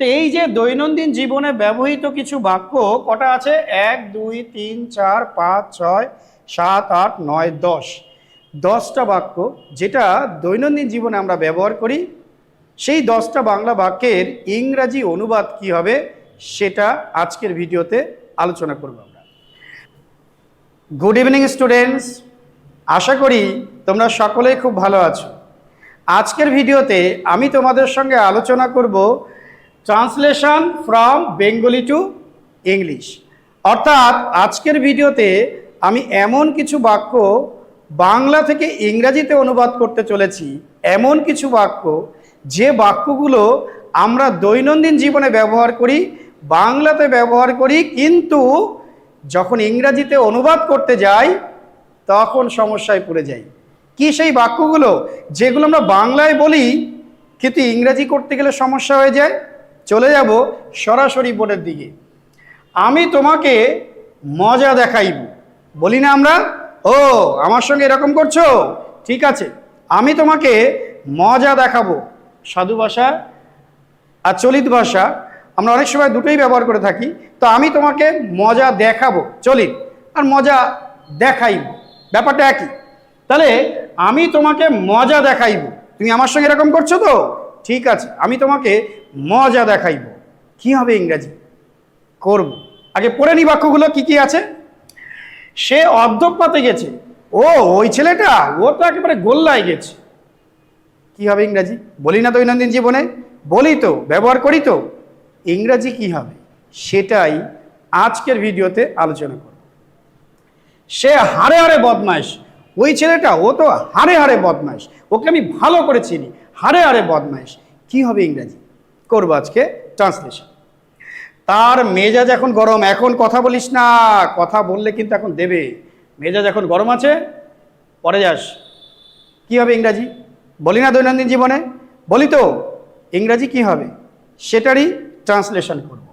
তো এই যে দৈনন্দিন জীবনে ব্যবহৃত কিছু বাক্য কটা আছে? এক, দুই, তিন, চার, পাঁচ, ছয়, সাত, আট, নয়, দশ। দশটা বাক্য যেটা দৈনন্দিন জীবনে আমরা ব্যবহার করি। সেই দশটা বাংলা বাক্যের ইংরাজি অনুবাদ কি হবে সেটা আজকের ভিডিওতে আলোচনা করব আমরা। গুড ইভিনিং স্টুডেন্টস আশা করি তোমরা সকলেই খুব ভালো আছো। আজকের ভিডিওতে আমি তোমাদের সঙ্গে আলোচনা করব translation from Bengali to English. অর্থাৎ আজকের ভিডিওতে আমি এমন কিছু বাক্য বাংলা থেকে ইংরাজিতে অনুবাদ করতে চলেছি, এমন কিছু বাক্য যে বাক্যগুলো আমরা দৈনন্দিন জীবনে ব্যবহার করি, বাংলাতে ব্যবহার করি, কিন্তু যখন ইংরাজিতে অনুবাদ করতে যাই, তখন সমস্যায় পড়ে যাই। কি সেই বাক্যগুলো যেগুলো আমরা বাংলায় বলি, কিন্তু ইংরাজি করতে গেলে সমস্যা হয়ে যায়? চলে যাব সরাসরি বোর্ডের দিকে। আমি তোমাকে মজা দেখাইব। বলি না আমরা? ও, আমার সঙ্গে এরকম করছ? ঠিক আছে, আমি তোমাকে মজা দেখাবো। সাধু ভাষা আর চলিত ভাষা, আমরা অনেক সময় দুটোই ব্যবহার করে থাকি, তো আমি তোমাকে মজা দেখাবো। চলিত আর মজা দেখাইব। ব্যাপারটা একই। তাহলে আমি তোমাকে মজা দেখাইব। তুমি আমার সঙ্গে এরকম করছ তো? ঠিক আছে, আমি তোমাকে মজা দেখাইব। কি হবে ইংরাজি? করব। আগে পড়ে নি বাক্যগুলো, কি কি আছে? সে অর্ধপাতে গেছে। ও, ওই ছেলেটা? ও তো একেবারে গোল্লায় গেছে। কি হবে ইংরাজি? বলি না দৈনন্দিন জীবনে? বলি তো, ব্যবহার করি তো। ইংরাজি কি হবে? সেটাই আজকের ভিডিওতে আলোচনা করব। সে হারে হারে বদমাইশ। ওই ছেলেটা, ও তো হারে হারে বদমাইশ। ওকে আমি ভালো করে চিনি। হারে হারে বদমাইশ। কি হবে ইংরাজি? করব আজকে ট্রান্সলেশন তার মেজাজ এখন গরম, এখন কথা বলিস না, কথা বললে কিন্তু এখন দেবে। মেজাজ এখন গরম আছে, পরে যাস। কি হবে ইংরাজি? বলি না দৈনন্দিন জীবনে? বলি তো, ইংরাজি কি হবে? সেটারই ট্রান্সলেশন করব।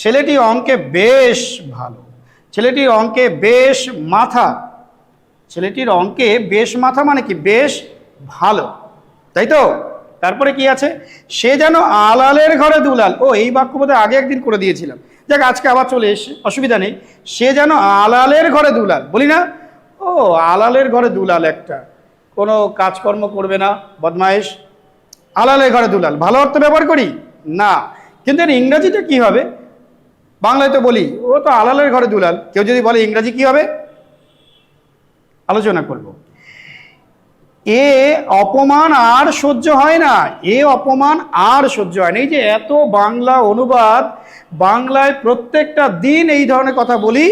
ছেলেটি অঙ্কে বেশ ভালো, ছেলেটির অঙ্কে বেশ মাথা। ছেলেটির অঙ্কে বেশ মাথা মানে কি? বেশ ভালো। তাই তো? তারপরে কি আছে? সে যেন আলালের ঘরে দুলাল। ও, এই বাক্য বোধহয় আগে একদিন করে দিয়েছিলাম। যাক, আজকে আবার চলে এসে অসুবিধা নেই। সে যেন আলালের ঘরে দুলাল। বলি না? ও, আলালের ঘরে দুলাল একটা। কোনো কাজকর্ম করবে না, বদমায়েশ। আলালের ঘরে দুলাল। ভালো অর্থ ব্যবহার করি? না। কিন্তু এর ইংরাজিটা কি হবে? বাংলায় তো বলি, ও তো আলালের ঘরে দুলাল। কেউ যদি বলে ইংরাজি কি হবে? আলোচনা করব। এ অপমান আর সহ্য হয় না। এ অপমান আর সহ্য হয় না। এই যে এত বাংলা অনুবাদ, বাংলায় প্রত্যেকটা দিন এই ধরনের কথা বলি,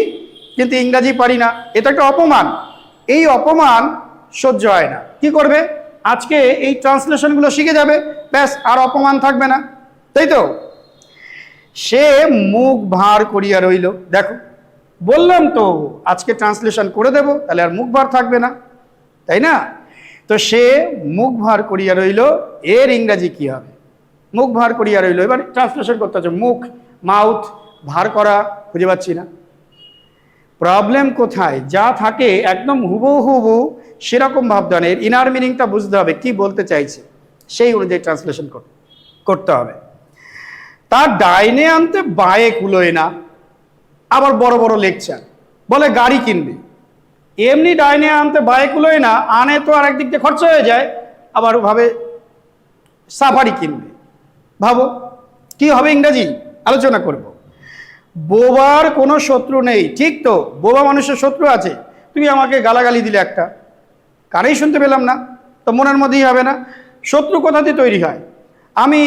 কিন্তু ইংরাজি পারি না। এটা একটা অপমান। এই অপমান সহ্য হয় না। কি করবে? আজকে এই ট্রান্সলেশনগুলো শিখে যাবে। ব্যাস, আর অপমান থাকবে না। তাই তো? সে মুখ ভার করিয়া রইল। দেখো, বললাম তো, আজকে ট্রান্সলেশন করে দেব, তাহলে আর মুখ ভার থাকবে না। তাই না? তো সে মুখ ভার করিয়া রইল, এর ইংরাজি কি হবে? মুখ ভার করিয়া রইল, এবার ট্রান্সলেশন করতে হচ্ছে, মুখ মাউথ ভার করা খুঁজে পাচ্ছি না? প্রবলেম কোথায়? যা থাকে একদম হুবহু সেরকম ভাবদান এর ইনার মিনিংটা বুঝতে হবে, কি বলতে চাইছে? সেই অনুযায়ী ট্রান্সলেশন করতে হবে। তার ডাইনে আনতে বায়ে কুলোয় না, আবার বড় বড় লেকচার বলে গাড়ি কিনবে। এমনি ডাইনে আনতে কুলোয় না, আনে তো আর একদিক দিয়ে খরচা হয়ে যায়, আবার ভাবে সাফারি কিনবে। ভাবো, কি হবে ইংরাজি? আলোচনা করব। বোবার কোনো শত্রু নেই, ঠিক তো? বোবা মানুষের শত্রু আছে। তুমি আমাকে গালাগালি দিলে একটা। কারেই শুনতে পেলাম না, তো মনের মধ্যেই হবে না। শত্রু কোথা দিয়ে তৈরি হয়? আমি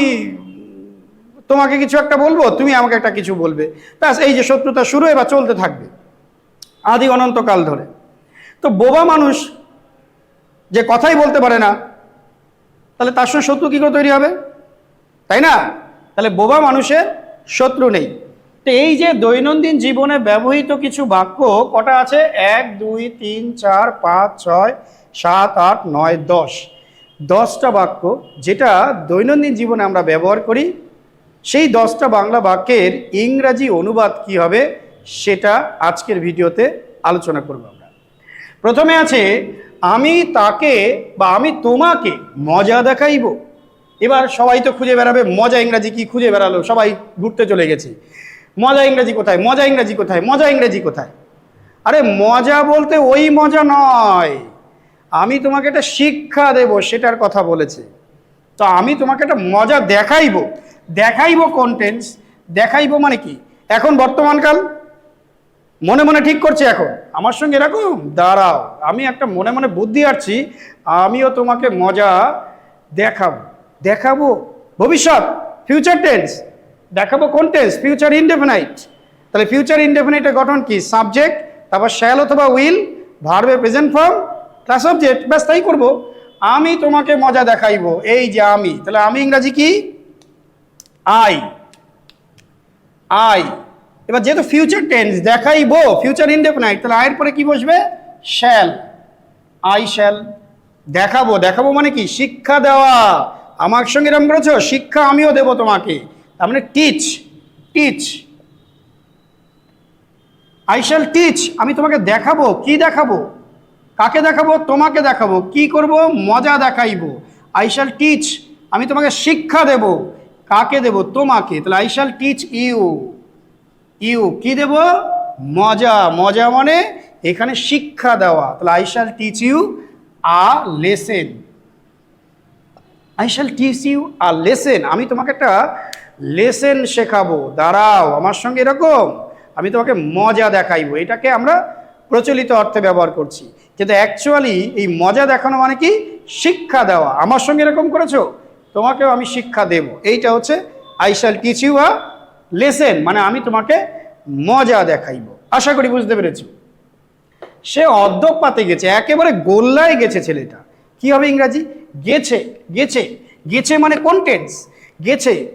তোমাকে কিছু একটা বলব? তুমি আমাকে একটা কিছু বলবে। ব্যাস, এই যে শত্রুতা শুরু, এবার চলতে থাকবে। আদি অনন্তকাল ধরে। তো বোবা মানুষ যে কথাই বলতে পারে না, তাহলে তার সঙ্গে শত্রু কী করে তৈরি হবে? তাই না? তাহলে বোবা মানুষের শত্রু নেই। তো এই যে দৈনন্দিন জীবনে ব্যবহৃত কিছু বাক্য কটা আছে? এক, দুই, তিন, চার, পাঁচ, ছয়, সাত, আট, নয়, দশ। দশটা বাক্য যেটা দৈনন্দিন জীবনে আমরা ব্যবহার করি, সেই দশটা বাংলা বাক্যের ইংরাজি অনুবাদ কি হবে সেটা আজকের ভিডিওতে আলোচনা করব প্রথমে আছে, আমি তাকে বা আমি তোমাকে মজা দেখাইব। এবার সবাই তো খুঁজে বেড়াবে, মজা ইংরাজি কি খুঁজে বেড়ালো, সবাই ঘুরতে চলে গেছে। মজা ইংরাজি কোথায়, মজা ইংরাজি কোথায়, মজা ইংরাজি কোথায়? আরে মজা বলতে ওই মজা নয়। আমি তোমাকে একটা শিক্ষা দেব, সেটার কথা বলেছে। তো আমি তোমাকে একটা মজা দেখাইবো। দেখাইবো কন্টেন্টস দেখাইবো মানে কি? এখন বর্তমানকাল মনে মনে ঠিক করছে এখন। আমার সঙ্গে এরকম? দাঁড়াও, আমি একটা মনে মনে বুদ্ধি আছি আমিও তোমাকে মজা দেখাবো। দেখাবো? ভবিষ্যৎ? ফিউচার টেন্স দেখাবো কোন টেন্স ফিউচার ইনডেফিনাইট তাহলে ফিউচার ইনডেফিনাইটের গঠন কি? সাবজেক্ট তারপর শ্যাল অথবা উইল ভার্বে প্রেজেন্ট ফর্ম প্লাস সাবজেক্ট ব্যাস তাই করব। আমি তোমাকে মজা দেখাইবো, এই যে আমি। তাহলে আমি ইংরাজি কি? আই আই এবার যেহেতু ফিউচার টেন্স দেখাইবো ফিউচার ইনডেফিনাইট তাহলে আয়ের পরে কি বসবে? শ্যাল আই শ্যাল দেখাবো। দেখাবো মানে কি? শিক্ষা দেওয়া। আমার সঙ্গে এরকম করেছ? শিক্ষা আমিও দেবো তোমাকে। তার মানে teach teach I shall teach আমি তোমাকে দেখাবো। কি দেখাবো? কাকে দেখাবো? তোমাকে দেখাবো। কি করব? মজা দেখাইবো। আই শ্যাল টিচ আমি তোমাকে শিক্ষা দেব। কাকে দেব? তোমাকে। তাহলে I shall teach you you কি দেব? মজা। মজা মানে এখানে শিক্ষা দেওয়া। তাহলে I shall teach you a lesson I shall teach you a lesson আমি তোমাকে একটা লেসেন শেখাবো। দাঁড়াও, আমার সঙ্গে এরকম। আমি তোমাকে মজা দেখাইবো। এটাকে আমরা প্রচলিত অর্থে ব্যবহার করছি। কিন্তু অ্যাকচুয়ালি এই মজা দেখানো মানে কি? শিক্ষা দেওয়া। আমার সঙ্গে এরকম করেছ? তোমাকেও আমি শিক্ষা দেব। এইটা হচ্ছে I shall teach you a lesson মানে আমি তোমাকে মজা দেখাইব। আশা করি বুঝতে পেরেছ? সে অর্ধক পাতে গেছে, একেবারে গোল্লায় গেছে ছেলেটা। কি হবে ইংরাজি? গেছে গেছে। গেছে মানে কোন টেন্স গেছে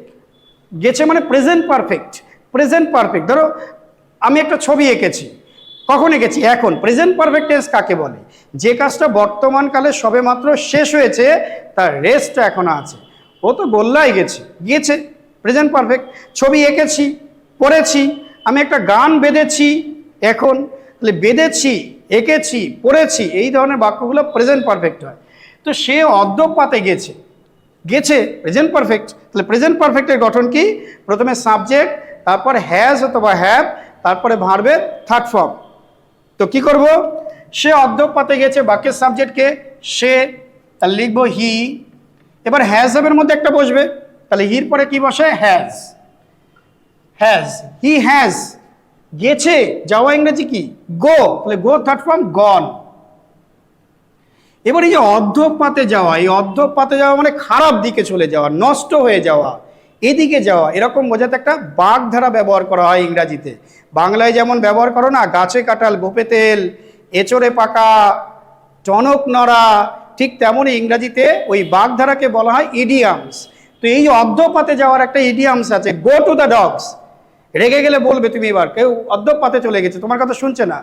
গেছে মানে প্রেজেন্ট পারফেক্ট প্রেজেন্ট পারফেক্ট ধরো, আমি একটা ছবি এঁকেছি। কখন এঁকেছি? এখন। প্রেজেন্ট পারফেক্ট টেন্স কাকে বলে? যে কাজটা বর্তমানকালে সবেমাত্র শেষ হয়েছে, তার রেস্টটা এখনও আছে। ও তো গোল্লায় গেছে। গিয়েছে প্রেজেন্ট পারফেক্ট ছবি এঁকেছি, পড়েছি, আমি একটা গান বেঁধেছি এখন। তাহলে বেঁধেছি, এঁকেছি, পড়েছি, এই ধরনের বাক্যগুলো প্রেজেন্ট পারফেক্ট হয়। তো সে অর্ধপাতে গেছে। গেছে প্রেজেন্ট পারফেক্ট তাহলে প্রেজেন্ট পারফেক্টের গঠন কি? প্রথমে সাবজেক্ট তারপর হ্যাজ অথবা হ্যাভ তারপরে ভার্বের থার্ড ফর্ম তো কি করব? সে অর্ধপাতে গেছে বাক্যের সাবজেক্টকে সে, তাহলে লিখব হি এবার হ্যাজ হ্যাভের মধ্যে একটা বসবে। তাহলে হির পরে কি বসে? হ্যাজ হ্যাজ হি হ্যাজ গেছে, যাওয়া ইংরেজি কি? গো তাহলে গো থার্ড ফর্ম গন এবার এই যে অর্ধপাতে যাওয়া, এই অর্ধপাতে যাওয়া মানে খারাপ দিকে চলে যাওয়া, নষ্ট হয়ে যাওয়া, এদিকে যাওয়া, এরকম বোঝাতে একটা বাগধারা ব্যবহার করা হয় ইংরাজিতে। বাংলায় যেমন ব্যবহার করো না, গাছে কাটাল গোপে তেল, এচড়ে পাকা, টনক নড়া, ঠিক তেমনই ইংরাজিতে ওই বাগধারাকে বলা হয় ইডিয়ামস তো এই অর্ধপাতে যাওয়ার একটা ইডিয়ামস আছে গো টু দ্য ডগস রেগে গেলে বলবে তুমি এবার, কেউ অর্ধপাতে চলে গেছে, তোমার কথা শুনছে না।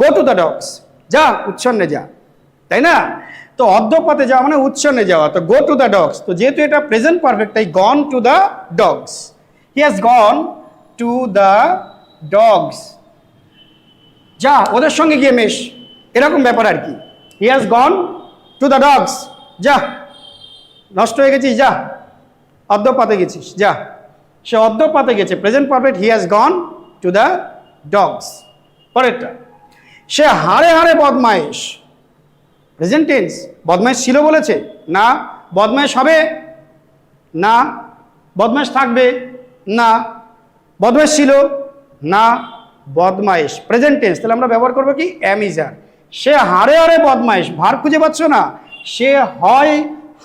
গো টু দ্য ডগস যা, উচ্ছন্নে যা। তাই না? তো অর্ধপাতে যাওয়া মানে উচ্ছন্নে যাওয়া। তো গো টু দ্য ডগস তো যেহেতু এটা প্রেজেন্ট পারফেক্ট তাই gone to the dogs he has gone to the dogs যা, ওদের সঙ্গে গিয়ে মেশ। এরকম ব্যাপার আর কি। He has gone to the dogs যা, নষ্ট হয়ে গেছিস, যা। অর্ধপাতে গেছিস, যা। সে অর্ধপাতে গেছে present perfect he has gone to the dogs পরেরটা, সে হাড়ে হাড়ে বদমায়েশ। প্রেজেন্ট টেন্স বদমাইশ ছিল বলেছে? না বদমাইশ হবে? না বদমাইশ থাকবে? না বদমাইশ ছিল? না বদমাইশ প্রেজেন্ট টেন্স তাহলে আমরা ব্যবহার করব কি? অ্যামিজার সে হাড়ে হাড়ে বদমাইশ ভার খুঁজে পাচ্ছ না? সে হয়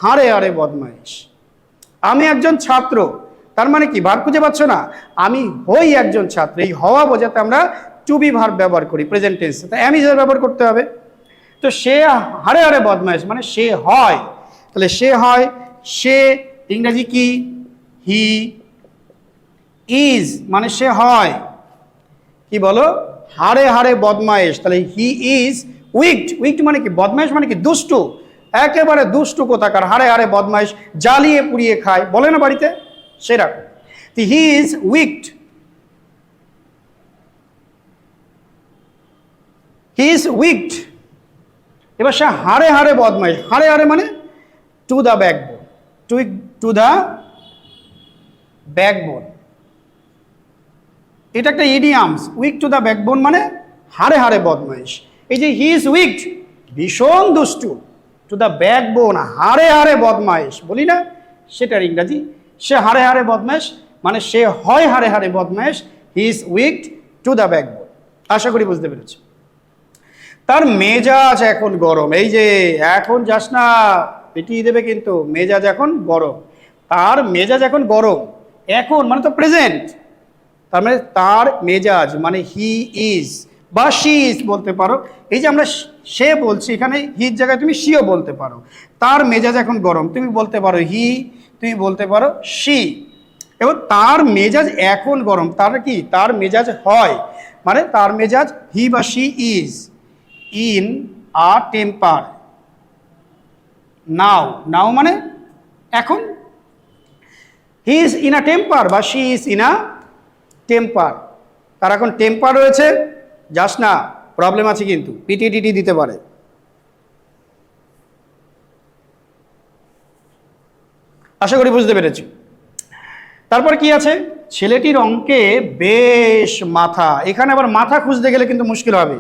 হাড়ে হাড়ে বদমাইশ আমি একজন ছাত্র। তার মানে কি? ভার খুঁজে পাচ্ছ না? আমি হই একজন ছাত্র। এই হওয়া বোঝাতে আমরা টু বি ভার ব্যবহার করি প্রেজেন্ট টেন্সে তাই অ্যামিজার ব্যবহার করতে হবে? তো সে হারে হারে বদমাইশ মানে সে হয়। তাহলে সে হয়, সে ইংরাজি কি? হি ইজ মানে সে হয়। কি বলো? হারে হারে বদমাইশ, তাহলে হি ইজ উইকড উইকড মানে কি? বদমাইশ মানে কি? দুষ্টু। একেবারে দুষ্টু কোথাকার হারে হারে বদমাইশ, জ্বালিয়ে পুড়িয়ে খায়। বলে না বাড়িতে? সেরকম। He is wicked he is wicked এবার সে হাড়ে হাড়ে বদমাইশ। হাড়ে হাড়ে মানে to the backbone to to the backbone এটা একটা idioms weak to the backbone মানে হাড়ে হাড়ে বদমাইশ। এই যে হি ইজ উইক ভীষণ দুষ্টু। টু দ্য ব্যাকবোন হাড়ে হাড়ে বদমাইশ, বলি না? সেটার ইংরাজি, সে হাড়ে হাড়ে বদমাইশ মানে সে হয় হাড়ে হাড়ে বদমাইশ he is weak to the backbone আশা করি বুঝতে পেরেছি। তার মেজাজ এখন গরম। এই যে, এখন যাস না, পিটিয়ে দেবে কিন্তু মেজাজ এখন গরম। তার মেজাজ এখন গরম। এখন মানে তো প্রেজেন্ট তার মানে তার মেজাজ মানে হি ইজ বা শি ইজ বলতে পারো। এই যে আমরা সে বলছি, এখানে হির জায়গায় তুমি শিও বলতে পারো। তার মেজাজ এখন গরম। তুমি বলতে পারো হি তুমি বলতে পারো শি এবং তার মেজাজ এখন গরম। তার কি? তার মেজাজ হয়। মানে তার মেজাজ হি বা she is in a temper now now মানে এখন। He is in a temper বা she is in a temper তার এখন টেম্পার রয়েছে। যাস না প্রবলেম আছে কিন্তু। পিটিটিটি দিতে পারে। আশা করি বুঝতে পেরেছি। তারপর কি আছে? ছেলেটির অঙ্কে বেশ মাথা। এখানে আবার মাথা খুঁজতে গেলে কিন্তু মুশকিল হবে।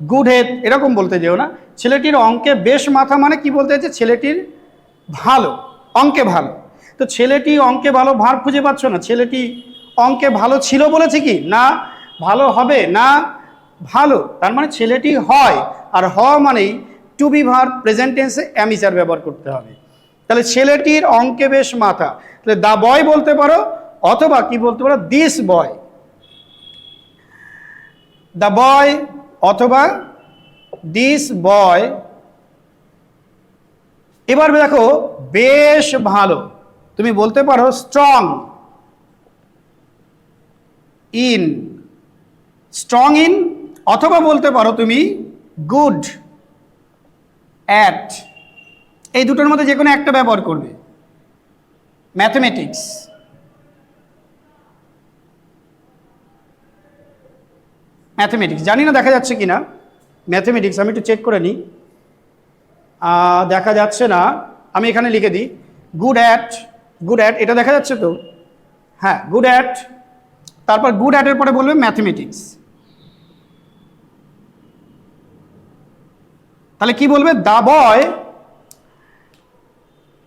গুড হেড এরকম বলতে যেও না। ছেলেটির অঙ্কে বেশ মাথা মানে কি বলতে চাইছে? ছেলেটির ভালো, অঙ্কে ভালো। তো ছেলেটি অঙ্কে ভালো ভার খুঁজে পাচ্ছ না? ছেলেটি অঙ্কে ভালো ছিল বলেছে কি? না, ভালো হবে না। ভালো, তার মানে ছেলেটি হয়, আর হওয়া মানেই টু বি ভার প্রেজেন্ট টেন্সে অ্যামিচার ব্যবহার করতে হবে। তাহলে ছেলেটির অঙ্কে বেশ মাথা। তাহলে দা বয় বলতে পারো, অথবা কি বলতে পারো দিস বয় দ্য বয় অথবা দিস বয় এবার দেখো, বেশ ভালো। তুমি বলতে পারো স্ট্রং ইন স্ট্রং ইন অথবা বলতে পারো তুমি গুড অ্যাট এই দুটোর মধ্যে যে কোনো একটা ব্যবহার করবে। ম্যাথমেটিক্স ম্যাথমেটিক্স জানি না দেখা যাচ্ছে কি না ম্যাথমেটিক্স আমি একটু চেক করে নিই। দেখা যাচ্ছে না। আমি এখানে লিখে দিই। গুড অ্যাট গুড অ্যাট এটা দেখা যাচ্ছে তো? হ্যাঁ গুড অ্যাট তারপর গুড অ্যাটের পরে বলবে ম্যাথমেটিক্স তাহলে কি বলবে? দ্য বয়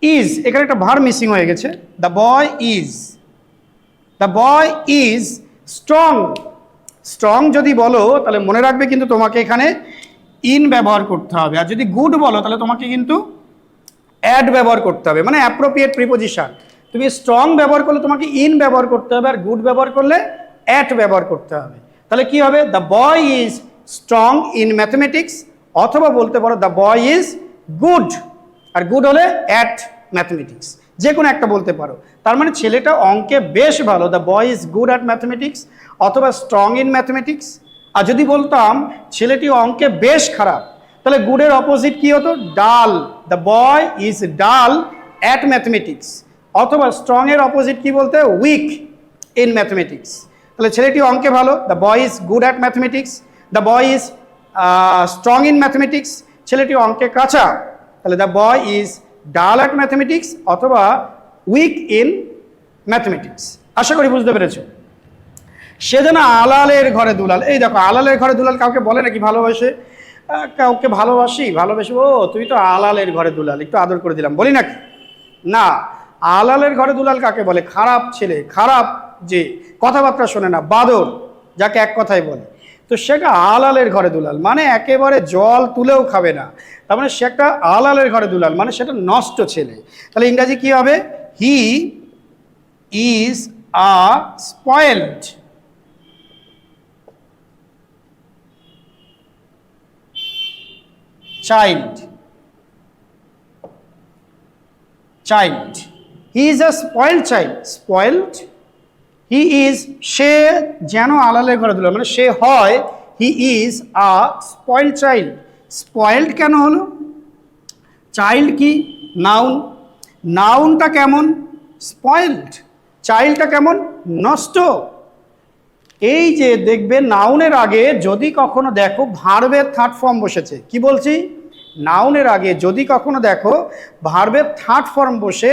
ইজ, এখানে একটা ভার মিসিং হয়ে গেছে। The boy is the boy is strong. Strong যদি বলো, তাহলে মনে রাখবে কিন্তু তোমাকে এখানে ইন ব্যবহার করতে হবে। আর যদি গুড বলো, তাহলে তোমাকে কিন্তু অ্যাড ব্যবহার করতে হবে। মানে অ্যাপ্রোপ্রিয়েট প্রিপোজিশন। তুমি স্ট্রং ব্যবহার করলে তোমাকে ইন ব্যবহার করতে হবে। আর গুড ব্যবহার করলে অ্যাট ব্যবহার করতে হবে। তাহলে কি হবে? The boy is strong in mathematics. অথবা বলতে পারো দ্য বয় ইজ গুড আর গুড হলে অ্যাট ম্যাথমেটিক্স যে কোনো একটা বলতে পারো। তার মানে ছেলেটা অঙ্কে বেশ ভালো the boy is good at mathematics অথবা স্ট্রং ইন ম্যাথমেটিক্স আর যদি বলতাম ছেলেটি অঙ্কে বেশ খারাপ, তাহলে গুডের অপোজিট কি হতো? Dull the boy is dull at mathematics অথবা স্ট্রং এর অপোজিট কি বলতে? উইক ইন ম্যাথমেটিক্স তাহলে ছেলেটি অঙ্কে ভালো the boy is good at mathematics the boy is strong in mathematics ছেলেটি অঙ্কে কাঁচা। তাহলে the boy is dull at mathematics অথবা উইক ইন ম্যাথমেটিক্স আশা করি বুঝতে পেরেছ। সে যেন আলালের ঘরে দুলাল। এই দেখো, আলালের ঘরে দুলাল কাউকে বলে নাকি ভালোবাসে? কাউকে ভালোবাসি, ভালোবেসে, ও তুই তো আলালের ঘরে দুলাল। একটু আদর করে দিলাম। বলি নাকি? না, আলালের ঘরে দুলাল কাকে বলে? খারাপ ছেলে, খারাপ যে, কথাবার্তা শোনে না, বাদর, যাকে এক কথায় বলে। তো সেটা আলালের ঘরে দুলাল। মানে একেবারে জল তুলেও খাবে না। তার মানে সে একটা আলালের ঘরে দুলাল। মানে সেটা নষ্ট ছেলে। তাহলে ইংরাজি কি হবে? He is a spoiled child child he is a spoiled child spoiled he is সে যেন আলালের ঘরে দিল মানে সে হয় he is a spoiled child spoiled কেন হলো? চাইল্ড কি? নাউন নাউনটা কেমন? স্পয়েল্ড চাইল্ডটা কেমন? নষ্ট. এই যে দেখবে নাউনের আগে যদি কখনো দেখো ভার্বের থার্ড ফর্ম বসেছে। কি বলছি? নাউনের আগে যদি কখনো দেখো, ভার্বের থার্ড ফর্ম বসে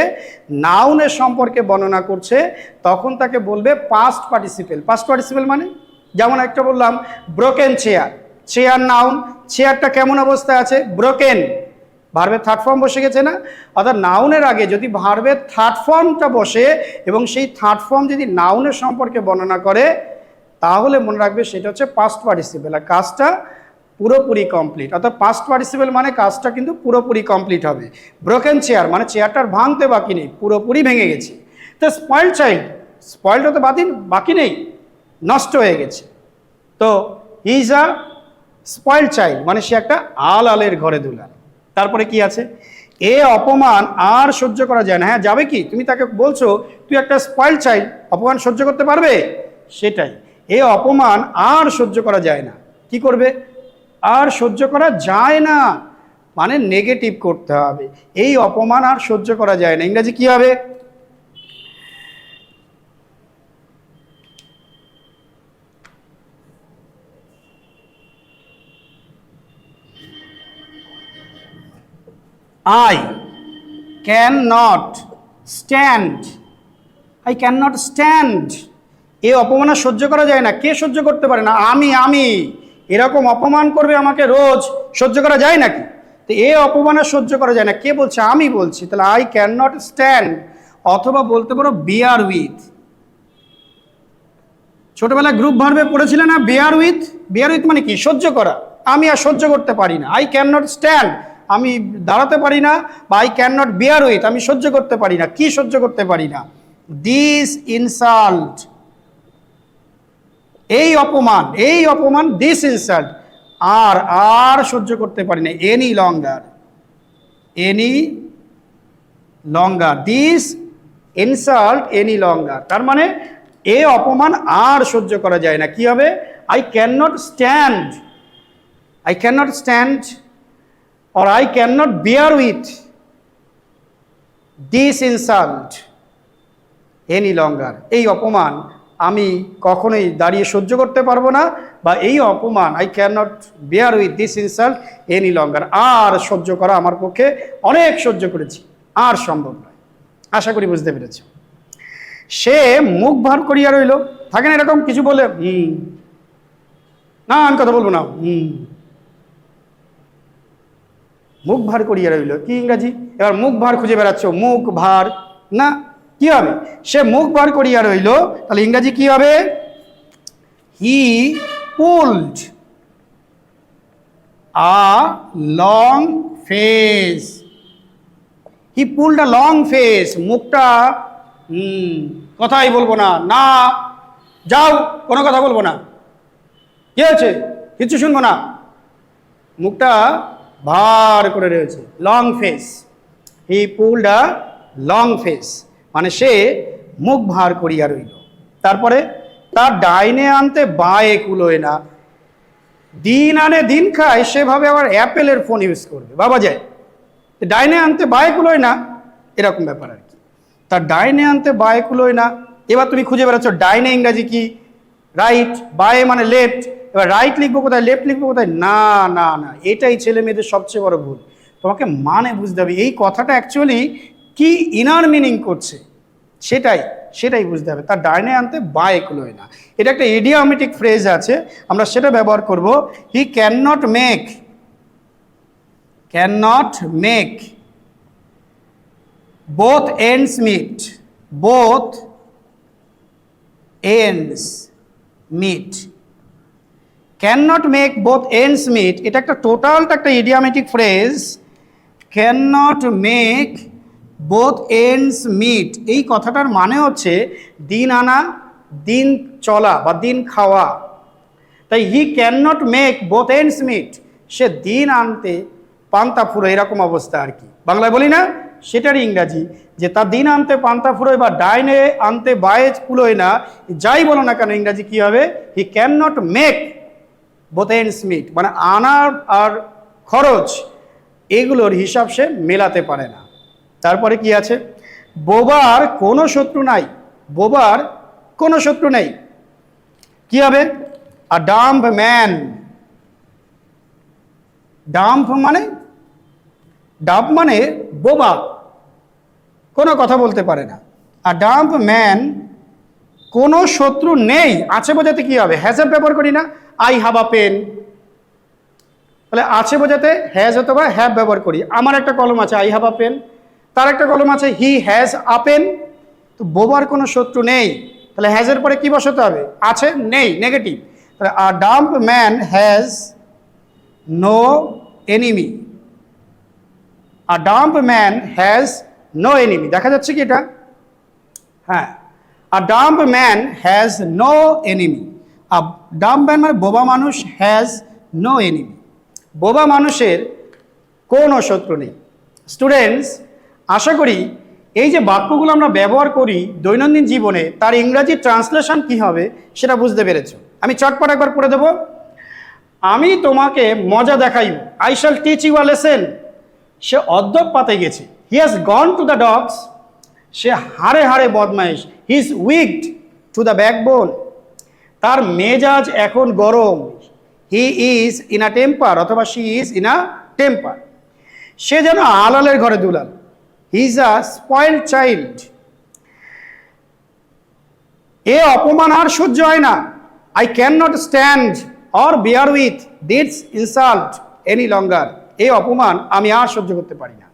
নাউনের সম্পর্কে বর্ণনা করছে, তখন তাকে বলবে পাস্ট পার্টিসিপেল পাস্ট পার্টিসিপেল মানে? যেমন একটা বললাম ব্রোকেন চেয়ার চেয়ার নাউন চেয়ারটা কেমন অবস্থায় আছে? ব্রোকেন ভার্বের থার্ড ফর্ম বসে গেছে না? অর্থাৎ নাউনের আগে যদি ভার্বের থার্ড ফর্মটা বসে এবং সেই থার্ড ফর্ম যদি নাউনের সম্পর্কে বর্ণনা করে, তাহলে মনে রাখবে সেটা হচ্ছে পাস্ট পার্টিসিপেল আর কাজটা পুরোপুরি কমপ্লিট অর্থাৎ পাস্ট পার্টিসিপেল মানে কাজটা কিন্তু পুরোপুরি কমপ্লিট হবে। ব্রোকেন চেয়ার মানে চেয়ারটার ভাঙতে বাকি নেই, পুরোপুরি ভেঙে গেছে। তো স্পয়েল চাইল্ড স্পয়েলটা তো বাতিল, বাকি নেই, নষ্ট হয়ে গেছে। তো ইজ আ স্পয়েল চাইল্ড মানে সে একটা আল আলের ঘরে দুলাল। তারপরে কি আছে? এ অপমান আর সহ্য করা যায় না। হ্যাঁ যাবে কি? তুমি তাকে বলছো, তুই একটা স্পয়েল চাইল্ড অপমান সহ্য করতে পারবে? সেটাই। এ অপমান আর সহ্য করা যায় না। কি করবে? আর সহ্য করা যায় না। মানে নেগেটিভ করতে হবে। এই অপমান আর সহ্য করা যায় না। ইংরাজি কি হবে? I can not stand I can not stand এ অপমান সহ্য করা যায় না। কে সহ্য করতে পারে না? আমি আমি। এরকম অপমান করবে আমাকে রোজ? সহ্য করা যায় নাকি? তো এ অপমান সহ্য করা যায় না। কে বলছে? আমি বলছি। তাহলে আই ক্যান নট স্ট্যান্ড অথবা বলতে পারো বিয়ার উইথ ছোটবেলায় গ্রুপ ভার্বে পড়েছিলে না বেয়ার উইথ বেয়ার উইথ মানে কি? সহ্য করা। আমি আর সহ্য করতে পারি না। আই ক্যান নট স্ট্যান্ড আমি দাঁড়াতে পারি না বা I can not bear with আমি সহ্য করতে পারি না। কি সহ্য করতে পারি না? দিস ইনসাল্ট এই অপমান এই অপমান দিস ইনসাল্ট আর আর সহ্য করতে পারি না any longer any longer this insult any longer তার মানে এ অপমান আর সহ্য করা যায় না, কি হবে? I can not stand I can not stand or I can not bear with this insult any longer এই অপমান আমি কখনোই দাঁড়িয়ে সহ্য করতে পারব না বা এই অপমান I can not bear with this insult any longer আর সহ্য করা আমার পক্ষে অনেক সহ্য করেছি, আর সম্ভব নয়। আশা করি বুঝতে পেরেছি। সে মুখ ভার করিয়া রইল। থাকেন এরকম কিছু বলে, হুম, না, আমি কথা বলব না, হুম। মুখ ভার করিয়া রইল। কি ইংরাজি? এবার মুখ ভার খুঁজে বেড়াচ্ছ। মুখ ভার, না কি হবে? সে মুখ বার করিয়া রইল, তাহলে ইংরাজি কি হবে? He pulled a long face he pulled a long face মুখটা কথাই বলব না। না, যাও, কোনো কথা বলব না। কি হয়েছে? কিচ্ছু শুনব না? মুখটা ভার করে রয়েছে। Long face he pulled a long face মানে সে মুখ ভার করিয়া রইল। তারপরে তার ডাইনে আনতে বাঁয়ে কুলোয় না। দিন আনে দিন খায়, সেভাবে আবার অ্যাপেলের ফোন ইউজ করবে। বাবা যায়, ডাইনে আনতে বাঁয়ে কুলোয় না। এরকম ব্যাপার আর কি। তার ডাইনে আনতে বাঁয়ে কুলোয় না। এবার তুমি খুঁজে বেড়াচ্ছ, ডাইনে ইংরাজি কি? রাইট বায়ে মানে লেফট এবার রাইট লিখব কোথায় লেফট লিখব কোথায়? না না না। এটাই ছেলে মেয়েদের সবচেয়ে বড় ভুল। তোমাকে মানে বুঝতে হবে। এই কথাটা অ্যাকচুয়ালি কি ইনার মিনিং করছে? সেটাই সেটাই বুঝতে হবে। তার ডাইনে আনতে বায়ে কুলোয় না। এটা একটা ইডিয়ামেটিক ফ্রেজ আছে, আমরা সেটা ব্যবহার করব। He can not make can not make both ends meet both ends meet can not make both ends meet এটা একটা টোটালটা একটা idiomatic phrase can not make both ends meet এই কথাটার মানে হচ্ছে দিন আনা, দিন চলা বা দিন খাওয়া। তাই he can not make both ends meet সে দিন আনতে পান্তা ফুরো এরকম অবস্থা আর কি। বাংলায় বলি না? সেটারই ইংরাজি। যে তার দিন আনতে পান্তা ফুরোয় বা ডাইনে আনতে বায়ে কুলোয় না, যাই বলো না কেন ইংরাজি কি হবে? He can not make both ends meet মানে আনার আর খরচ, এগুলোর হিসাব সে মেলাতে পারে না। তারপরে কি আছে? বোবার কোনো শত্রু নাই। বোবার কোনো শত্রু নেই। কি হবে? আ ডাম্প ম্যান ডাম্প মানে? ডাম্প মানে বোবা। কোনো কথা বলতে পারে না। আর ডাম্প ম্যান কোনো শত্রু নেই। আছে বোঝাতে কি হবে? হ্যাজের ব্যবহার করি না। আই হ্যাভ আ পেন তাহলে আছে বোঝাতে হ্যাজ অথবা হ্যাভ ব্যবহার করি। আমার একটা কলম আছে আই হ্যাভ আ পেন তার একটা কলম আছে হি হ্যাজ আপেন তো বোবার কোনো শত্রু নেই। তাহলে হ্যাজের পরে কি বসাতে হবে? আছে? নেই নেগেটিভ তাহলে a dumb man has no enemy a dumb man has no enemy দেখা যাচ্ছে কি এটা? হ্যাঁ। A dumb man has no enemy a dumb man মানে বোবা মানুষ হ্যাজ নো এনিমি বোবা মানুষের কোনো শত্রু নেই। স্টুডেন্টস আশা করি এই যে বাক্যগুলো আমরা ব্যবহার করি দৈনন্দিন জীবনে, তার ইংরাজি ট্রান্সলেশন কি হবে সেটা বুঝতে পেরেছ। আমি চটপট একবার পড়ে দেবো। আমি তোমাকে মজা দেখাইব। I shall teach you a lesson সে অধ্যপ পাতে গেছে। He has gone to the dogs সে হাড়ে হাড়ে বদমাইশ। He is wicked to the backbone তার মেজাজ এখন গরম। He is in a temper অথবা she is in a temper সে যেন আলালের ঘরে দুলাল। He is a spoiled child এ অপমান আর সহ্য হয় না। I can not stand or bear with this insult any longer এই অপমান আমি আর সহ্য করতে পারি না।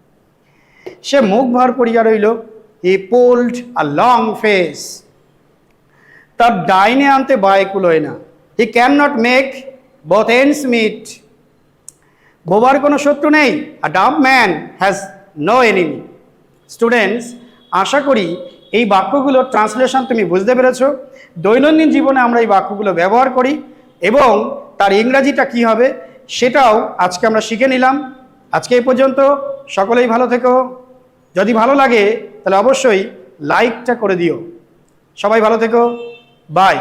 সে মুখ ভার করিয়া রইল। He pulled a long face তার ডাইনে আনতে বায় কুলোয় না। He can not make both ends meet বোবার কোনো শত্রু নেই। A dumb man has no enemy students আশা করি এই বাক্যগুলোর ট্রান্সলেশন তুমি বুঝতে পেরেছ। দৈনন্দিন জীবনে আমরা এই বাক্যগুলো ব্যবহার করি এবং তার ইংরাজিটা কি হবে সেটাও আজকে আমরা শিখে নিলাম। আজকে এই পর্যন্ত সকলেই ভালো থেকো। যদি ভালো লাগে তাহলে অবশ্যই লাইকটা করে দিও। সবাই ভালো থেকো। বাই